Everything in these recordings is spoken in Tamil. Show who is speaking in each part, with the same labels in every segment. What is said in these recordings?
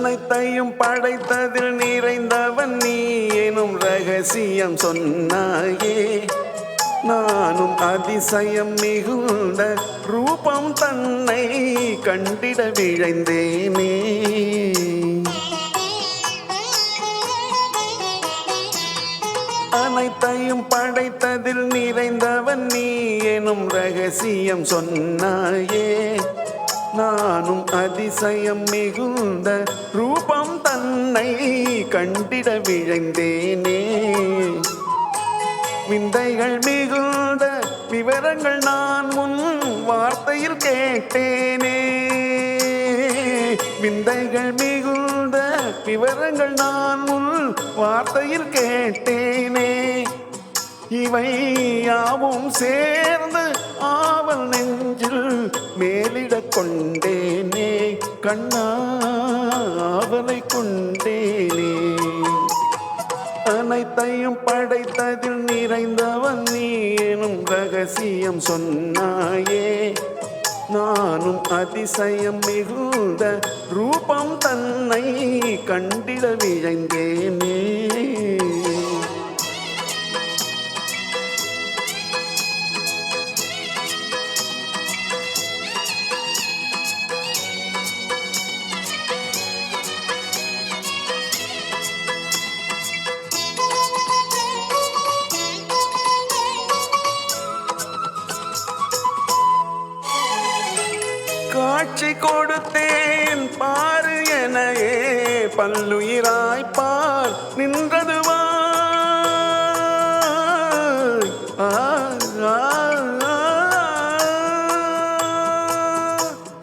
Speaker 1: அனைத்தையும் படைத்ததில் நிறைந்தவன் நீ எனும் ரகசியம் சொன்னாயே. நானும் அதிசயம் மிகுந்த ரூபம் தன்னை கண்டிட விழைந்தேனே. அனைத்தையும் படைத்ததில் நிறைந்தவன் நீ எனும் ரகசியம் சொன்னாயே. நானும் அதிசயம் மிகுந்த ரூபம் தன்னை கண்டிட விழைந்தேனே. விந்தைகள் மிகுந்த விவரங்கள் நான் முன் வார்த்தையில் கேட்டேனே. விந்தைகள் மிகுந்த விவரங்கள் நான் முன் வார்த்தையில் கேட்டேனே. இவை யாவும் சேர்ந்து ஆவல் நெஞ்சில் மேலிட கொண்டேனே கண்ணா அவனை கொண்டேனே. அனைத்தையும் படைத்ததில் நிறைந்தவன் நீ எனும் ரகசியம் சொன்னாயே. நானும் அதிசயம் மிகுந்த ரூபம் தன்னை கண்டிட விழைந்தேனே. கொடுத்தேன். பாரு எனையே பல்லுயிராய்ப்பார் நின்றதுவா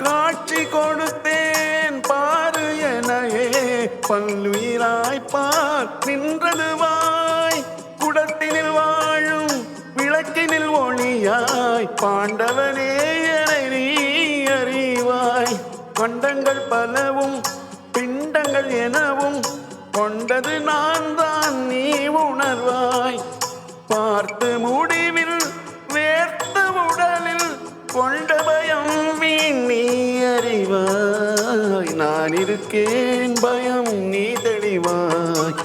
Speaker 1: காட்சி கொடுத்தேன். பாரு எனையே பல்லுயிராய்ப்பார் நின்றதுவாய் குடத்தினில் வாழும் விளக்கினில் ஒளியாய். பாண்டவர் அறிவாய் பலவும் பிண்டங்கள் எனவும் கொண்டது நான் தான் நீ உணர்வாய். பார்த்து முடிவில் வேர்த்த உடலில் கொண்ட பயம் வீண் நீ அறிவாய். நான் இருக்கேன் பயம் நீ தெளிவாய்.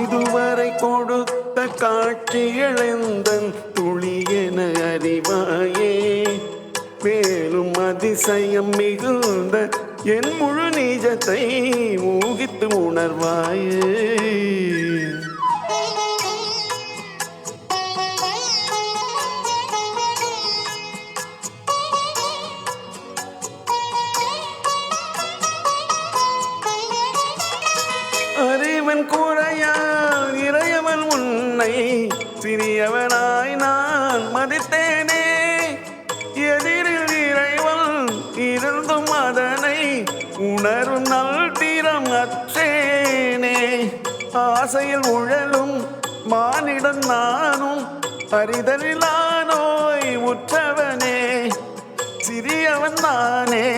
Speaker 1: இதுவரை கொடுத்த காட்சி இழந்தன் துளி என அறிவாயே. மேலும் அதிசயம் மிகுந்த என் முழு நீஜத்தை ஊகித்து உணர்வாயே. அறிவன் கூறையால் இறையவன் உன்னை சிறியவனாய் நான் மதித்தேன். உணரும் அதனை உணரும் நல் அச்சேனே ஆசையில் உழலும் மானிடம் நானும் அறிதலிலானோய் உற்றவனே. சிறியவன் நானே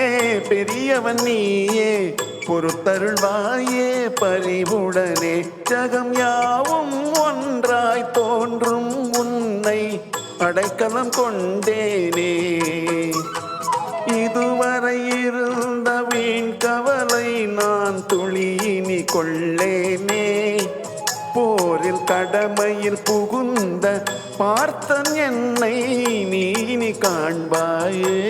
Speaker 1: பெரியவன் நீயே. பொறுத்தருள்வாயே பரிவுடனே. ஜகம் யாவும் ஒன்றாய் தோன்றும் உன்னை அடைக்கலம் கொண்டேனே. இதுவரை இருந்த வீண் கவலை நான் துளியினி கொள்ளேனே. போரில் கடமையில் புகுந்த பார்த்தன் என்னை நீ காண்பாயே.